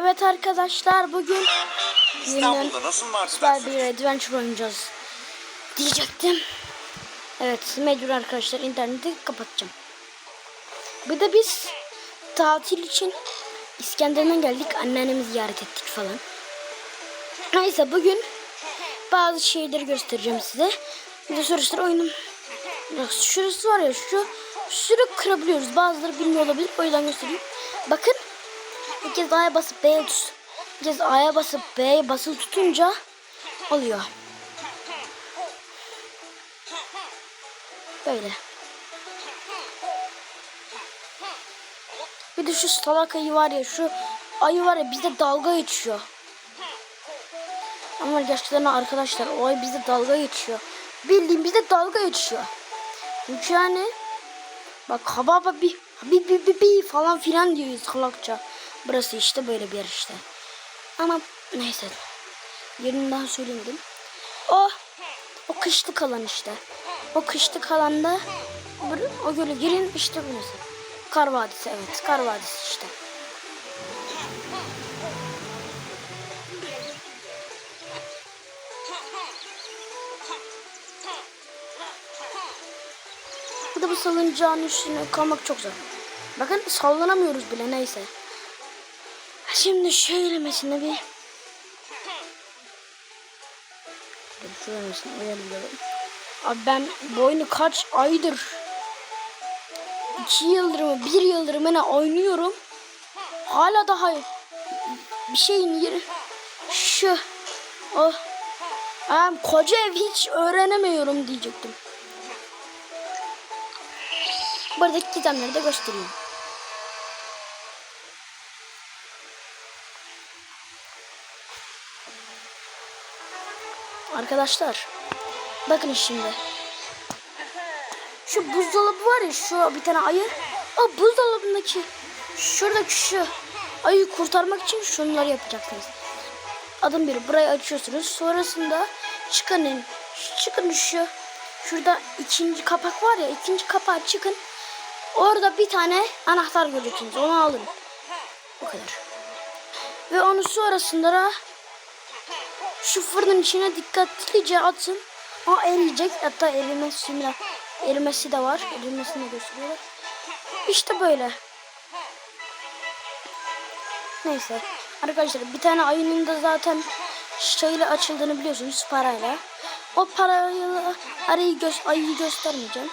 Evet arkadaşlar bugün İstanbul'da nasıl süper bir adventure oynayacağız diyecektim. Evet mecbur arkadaşlar interneti kapatacağım. Bir de biz tatil için İskenderun'a geldik. Anneannemi ziyaret ettik falan. Neyse bugün bazı şeyleri göstereceğim size. Bir de sıra oyunum. Şurası var ya şu şunu kırabiliyoruz. Bazıları bilmiyor olabilir. O yüzden göstereyim. Bakın bir kez A'ya basıp B'ye tut. Bir kez A'ya basıp B'ye basılı tutunca oluyor. Böyle. Bir de şu salak ayı var ya şu ayı var ya bizde dalga geçiyor. Ama gerçekten arkadaşlar o ay bizde dalga geçiyor. Bildiğim bizde dalga geçiyor. Çünkü yani bak hava bir bir bir bir falan filan diyor salakça. Burası işte böyle bir yer işte. Ama neyse. Yerini daha söylemedim. O o kışlık alan işte. O kışlık alanda o göle girin işte burası. Kar Vadisi evet. Kar Vadisi işte. Bir de bu salıncağın üstüne kalmak çok zor. Bakın sallanamıyoruz bile neyse. Şimdi şöyle mesela bir Dur şöyle mesela ayarlayalım. Abi ben bu oyunu kaç aydır iki yıldır mı bir yıldır mı ne oynuyorum. Hala daha bir şeyin yeri şu oh Am koca ev hiç öğrenemiyorum diyecektim. Buradaki gizemleri de göstereyim. Arkadaşlar bakın şimdi. Şu buzdolabı var ya şu bir tane ayı. O buzdolabındaki şuradaki şu ayıyı kurtarmak için şunları yapacaksınız. Adım biri burayı açıyorsunuz. Sonrasında çıkın çıkın şu şurada ikinci kapak var ya ikinci kapağı çıkın. Orada bir tane anahtar göreceksiniz. Onu alın. Bu kadar. Ve onu sonrasında da şu fırının içine dikkatlice atın. O eriyecek. Hatta erimesi, erimesi de var. Erimesini de. İşte böyle. Neyse. Arkadaşlar bir tane ayının da zaten şeyle açıldığını biliyorsunuz parayla. O parayla arayı gö ayıyı göstermeyeceğim.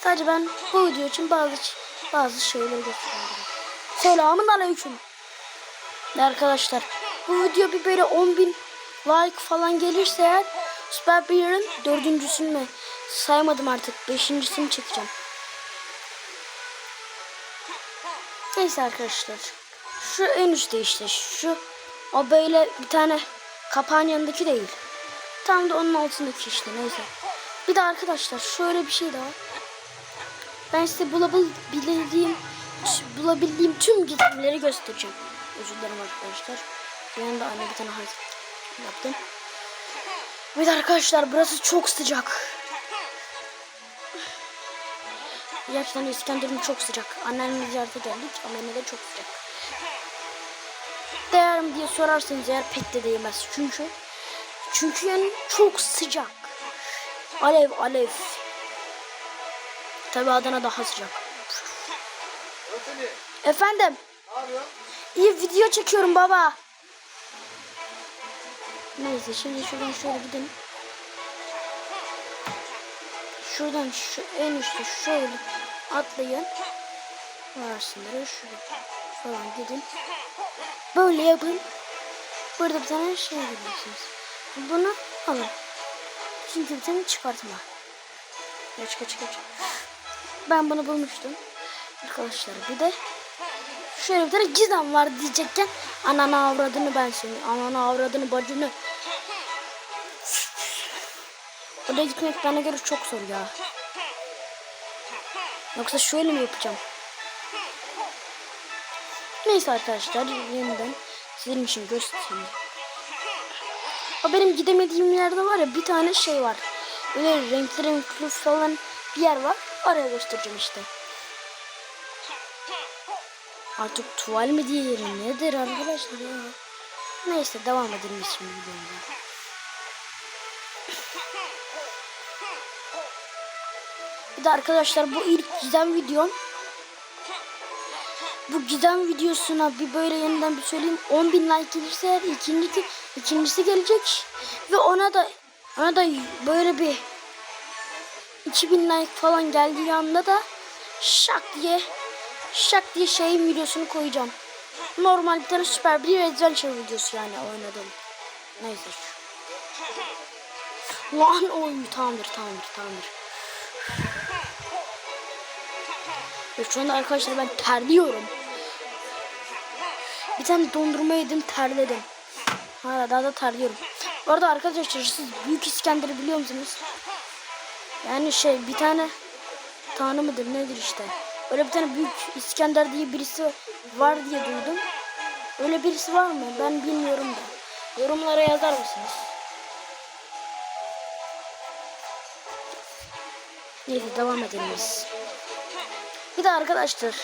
Sadece ben bu video için bazı bazı şeyleri göstereceğim. Selamun aleyküm. Arkadaşlar bu video bir böyle 10 bin like falan gelirse eğer Süper Bear'ın dördüncüsünü mü saymadım artık beşincisini çekeceğim. Neyse arkadaşlar. Şu en üstte işte şu o böyle bir tane kapağın yanındaki değil. Tam da onun altındaki işte neyse. Bir de arkadaşlar şöyle bir şey daha var. Ben size bulabildiğim bulabildiğim tüm gizemleri göstereceğim. Özür dilerim arkadaşlar. Bir anda anne bir tane hareket yaptım. De arkadaşlar burası çok sıcak. Gerçekten İskenderun çok sıcak. Annemle ziyarete geldik ama de çok sıcak. Değer mi diye sorarsanız eğer pek de değmez. Çünkü çünkü yani çok sıcak. Alev alev. Tabi Adana daha sıcak. Efendim. İyi video çekiyorum baba. Neyse şimdi şuradan şöyle gidelim. Şuradan şu en üstte şöyle atlayın. Arasında şuraya falan gidin. Böyle yapın. Burada bir tane şey görüyorsunuz. Bunu alın. Çünkü bir tane çıkartma. Geç geç geç. Ben bunu bulmuştum. Arkadaşlar bir de şöyle bir tane gizem var diyecekken ananı avradını ben seni. Ananı avradını bacını. Oraya gitmek bana göre çok zor ya. Yoksa şöyle mi yapacağım? Neyse arkadaşlar yeniden sizin için göstereyim. O benim gidemediğim yerde var ya bir tane şey var. Böyle renkli renkli falan bir yer var. Oraya göstereceğim işte. Artık tuval mi diyelim nedir arkadaşlar. Neyse devam edelim şimdi videomuza. Arkadaşlar bu ilk gizem videom. Bu gizem videosuna bir böyle yeniden bir söyleyeyim. 10.000 like gelirse eğer ikincisi, gelecek. Ve ona da ona da böyle bir 2000 like falan geldiği anda da şak diye şak diye şeyin videosunu koyacağım. Normal bir tane süper bir adventure videosu yani oynadım. Neyse. Lan oy tamamdır tamamdır tamamdır. Ve şu anda arkadaşlar ben terliyorum. Bir tane dondurma yedim terledim. Hala daha da terliyorum. Bu arada arkadaşlar siz Büyük İskender'i biliyor musunuz? Yani şey bir tane tanrı mıdır nedir işte. Öyle bir tane Büyük İskender diye birisi var diye duydum. Öyle birisi var mı? Ben bilmiyorum da. Yorumlara yazar mısınız? Neyse devam edelim biz. Bir de arkadaşlar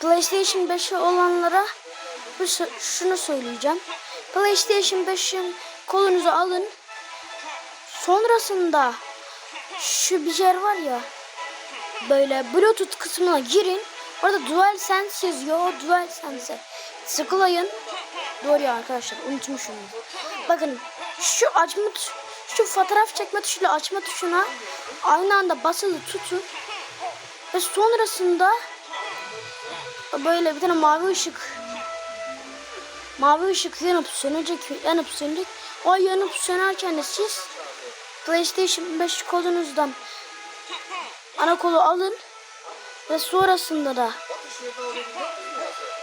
PlayStation 5'i olanlara şunu söyleyeceğim. PlayStation 5'in kolunuzu alın. Sonrasında şu bir yer var ya böyle Bluetooth kısmına girin. Orada DualSense yazıyor. O DualSense'e tıklayın. Doğru ya arkadaşlar unutmuşum. Bakın şu açma şu fotoğraf çekme tuşuyla açma tuşuna aynı anda basılı tutun. Ve sonrasında böyle bir tane mavi ışık mavi ışık yanıp sönecek yanıp sönecek. O yanıp sönerken de siz PlayStation 5 kolunuzdan ana kolu alın ve sonrasında da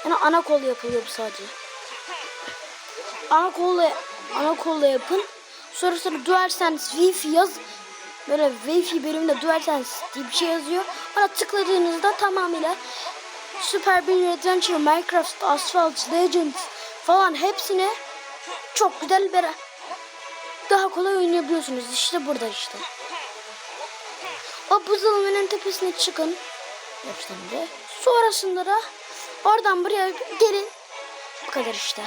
yani ana kol yapılıyor sadece. Ana kolla ana kolla yapın. Sonrasında DualSense Wi-Fi yaz. Böyle Wi-Fi bölümünde DualSense diye bir şey yazıyor. Ona tıkladığınızda tamamıyla Super Bean Adventure, Minecraft, Asphalt, Legends falan hepsini çok güzel bir daha kolay oynayabiliyorsunuz. İşte burada işte. O buzdolabının tepesine çıkın. Yapıştırın de. Sonrasında da oradan buraya gelin. Bu kadar işte.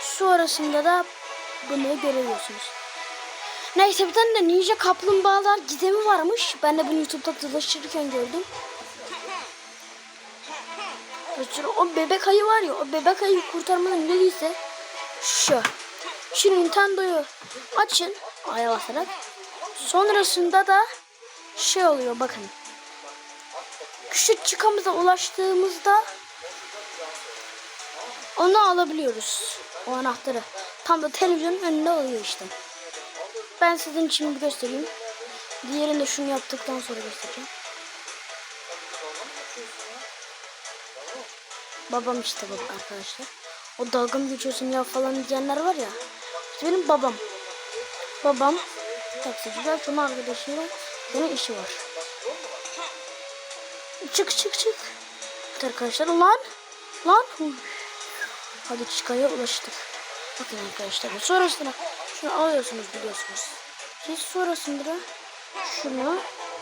Sonrasında da bunu görüyorsunuz. Neyse bir tane de Ninja Kaplumbağalar gizemi varmış. Ben de bunu YouTube'da dolaşırken gördüm. Mesela o bebek ayı var ya o bebek ayıyı kurtarmanın yolu şu. Şu Nintendo'yu açın aya basarak. Sonrasında da şey oluyor bakın. Küçük çıkamıza ulaştığımızda onu alabiliyoruz. O anahtarı. Tam da televizyonun önünde oluyor işte. Ben sizin için bir göstereyim. Diğerini de şunu yaptıktan sonra göstereceğim. Babam işte baba arkadaşlar. O dalga mı geçiyorsun ya falan diyenler var ya. İşte benim babam. Babam taksici. Belki onun arkadaşı var. Bunun işi var. Çık çık çık. Evet arkadaşlar lan. Lan. Hadi çıkaya ulaştık. Bakın arkadaşlar. Sonrasında şunu alıyorsunuz biliyorsunuz. Siz sonrasında da şunu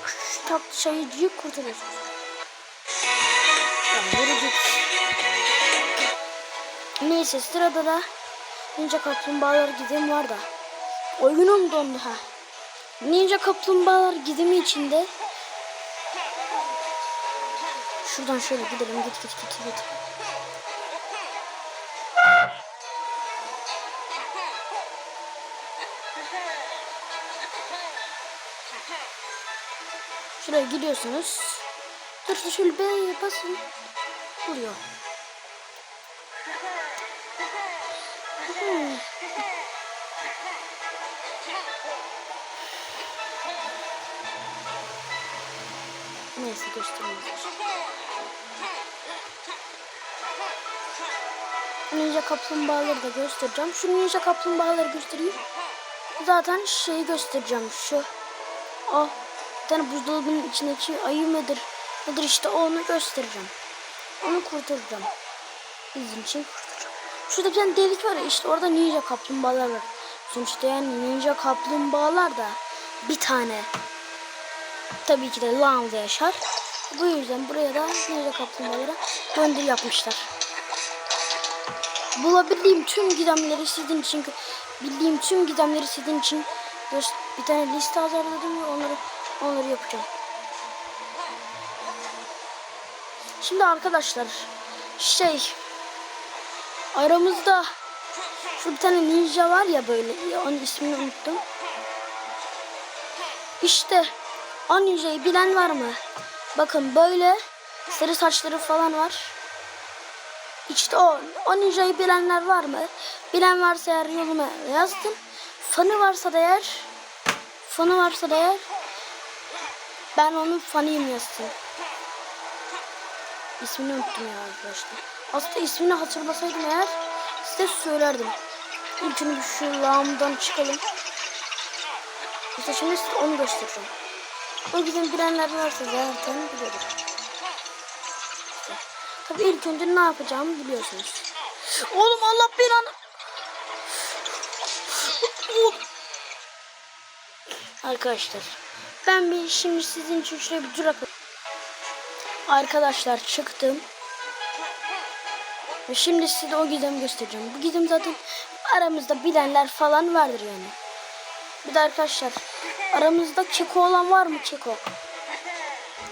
şu tak sayıcıyı kurtarıyorsunuz. Tamam, yürü git. Neyse sırada da Ninja Kaplumbağalar gizemi var da. Oyunum dondu ha. Ninja Kaplumbağalar gizemi içinde. Şuradan şöyle gidelim git git git git. Şuraya gidiyorsunuz. Dur şöyle B'ye basın. Vuruyor. Hmm. Neyse göstereyim. Ninja kaplumbağaları da göstereceğim. Şu ninja kaplumbağaları göstereyim. Zaten şeyi göstereceğim. Şu. O. Bir tane buzdolabının içindeki ayı mıdır? Nedir işte onu göstereceğim. Onu kurtaracağım. Bizim için kurtaracağım. Şurada bir tane delik var ya işte orada ninja kaplumbağalar var. Sonuçta yani ninja kaplumbağalar da bir tane. Tabii ki de Laon'da yaşar. Bu yüzden buraya da ninja kaplumbağalara gönderi yapmışlar. bulabildiğim tüm gizemleri sizin için bildiğim tüm gizemleri sizin için bir tane liste hazırladım ve onları onları yapacağım. Şimdi arkadaşlar şey aramızda şu bir tane ninja var ya böyle ya onun ismini unuttum. İşte o ninjayı bilen var mı? Bakın böyle sarı saçları falan var. İşte o, o ninjayı bilenler var mı? Bilen varsa eğer yoluma yazdım. Fanı varsa da eğer, fanı varsa da eğer, ben onun fanıyım yazsın. İsmini unuttum ya arkadaşlar. Aslında ismini hatırlasaydım eğer size söylerdim. İlkini şu lağımdan çıkalım. İşte şimdi size onu göstereceğim. O bizim bilenler varsa zaten biliyordur. İşte. Tabii ilk önce ne yapacağımı biliyorsunuz. Oğlum Allah belanı. Arkadaşlar ben bir şimdi sizin için şuraya bir durak Arkadaşlar çıktım. Ve şimdi size o gizemi göstereceğim. Bu gizem zaten aramızda bilenler falan vardır yani. Bir de arkadaşlar aramızda keko olan var mı keko?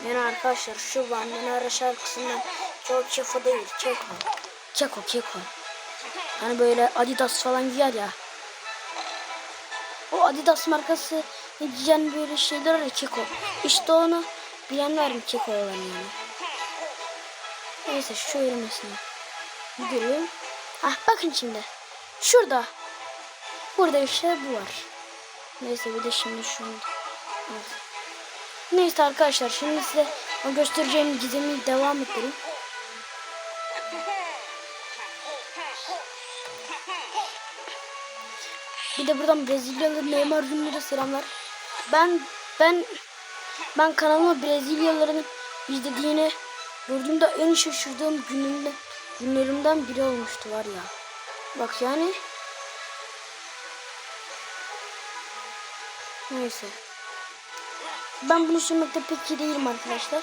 Yani arkadaşlar şu Vandenara şarkısından çok keko değil keko. Keko keko. Hani böyle Adidas falan giyer ya. O Adidas markası giyen böyle şeyler var keko. İşte onu bilen var mı keko olan yani. Neyse şu elmasını görüyorum. Ah bakın şimdi. Şurada. Burada işte bu var. Neyse bir de şimdi şunu. Neyse. Neyse arkadaşlar şimdi size o göstereceğim gizemi devam edelim. Bir de buradan Brezilyalı Neymar Junior'a selamlar. Ben ben ben kanalıma Brezilyalıların izlediğini gördüğümde en şaşırdığım günümde günlerimden biri olmuştu var ya. Bak yani Neyse. Ben bunu sürmekte pek iyi değilim arkadaşlar.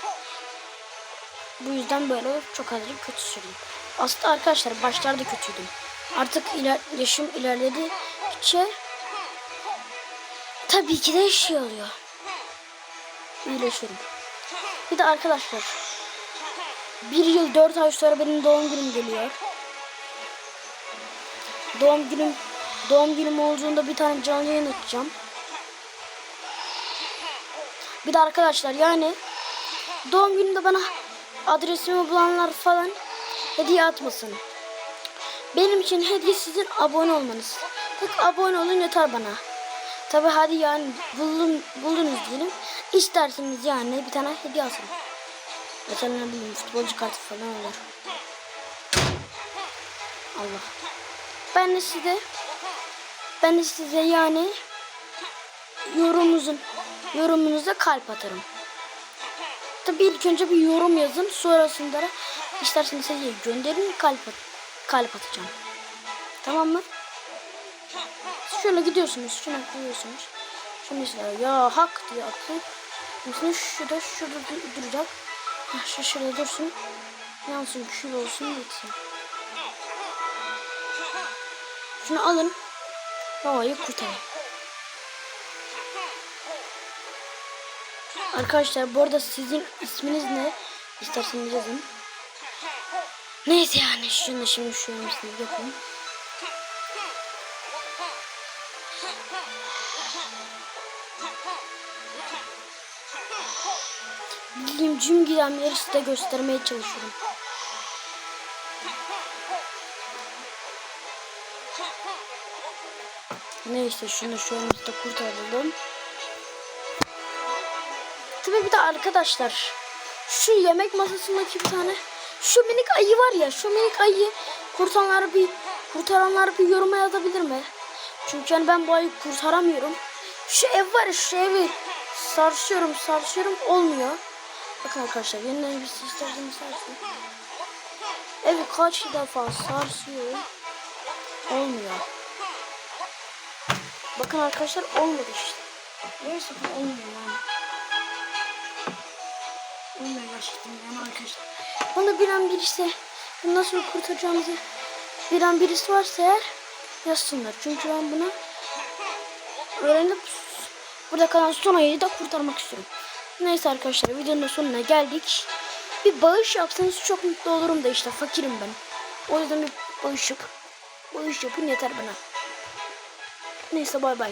Bu yüzden böyle çok azıcık kötü sürdüm. Aslında arkadaşlar başlarda kötüydüm. Artık iler yaşım ilerledikçe tabii ki de şey oluyor. İyileşiyorum. Bir de arkadaşlar bir yıl dört ay sonra benim doğum günüm geliyor. Doğum günüm doğum günüm olduğunda bir tane canlı yayın açacağım. Bir de arkadaşlar yani doğum günümde bana adresimi bulanlar falan hediye atmasın. Benim için hediye sizin abone olmanız. Tek abone olun yeter bana. Tabi hadi yani buldun, buldunuz diyelim. İsterseniz yani bir tane hediye atın. Mesela ne bileyim futbolcu kartı falan olur. Allah. Ben de size ben de size yani yorumunuzun yorumunuza kalp atarım. Tabii ilk önce bir yorum yazın. Sonrasında da isterseniz hediye gönderin kalp at kalp atacağım. Tamam mı? Şöyle gidiyorsunuz. Şuna gidiyorsunuz. Şimdi mesela ya hak diye atlayıp mesela şurada şurada dur- duracak. Hah, şu şurada dursun. Yansın kül olsun gitsin. Şunu alın. Havayı kurtarın. Arkadaşlar bu arada sizin isminiz ne? İsterseniz yazın. Neyse yani şunu şimdi şu yapayım. Tüm gizemleri size göstermeye çalışıyorum. Neyse şunu şu yenisini kurtaralım. Tabii bir de arkadaşlar şu yemek masasındaki bir tane şu minik ayı var ya şu minik ayı kurtaranlar bir kurtaranlar bir yoruma yazabilir mi? Çünkü yani ben bu ayı kurtaramıyorum. Şu ev var ya şu evi sarsıyorum sarsıyorum olmuyor. Bakın arkadaşlar yeniden bir isterseniz sarsın. Evi kaç defa sarsıyorum. Olmuyor. Bakın arkadaşlar olmadı işte. Neyse bu olmuyor yani. Olmuyor gerçekten yani arkadaşlar. Onu bilen birisi bunu nasıl kurtaracağımızı bilen birisi varsa eğer yazsınlar. Çünkü ben bunu öğrenip burada kalan son ayı da kurtarmak istiyorum. Neyse arkadaşlar videonun sonuna geldik. Bir bağış yapsanız çok mutlu olurum da işte fakirim ben. O yüzden bir bağış yap. Bağış yapın yeter bana. Neyse bay bay.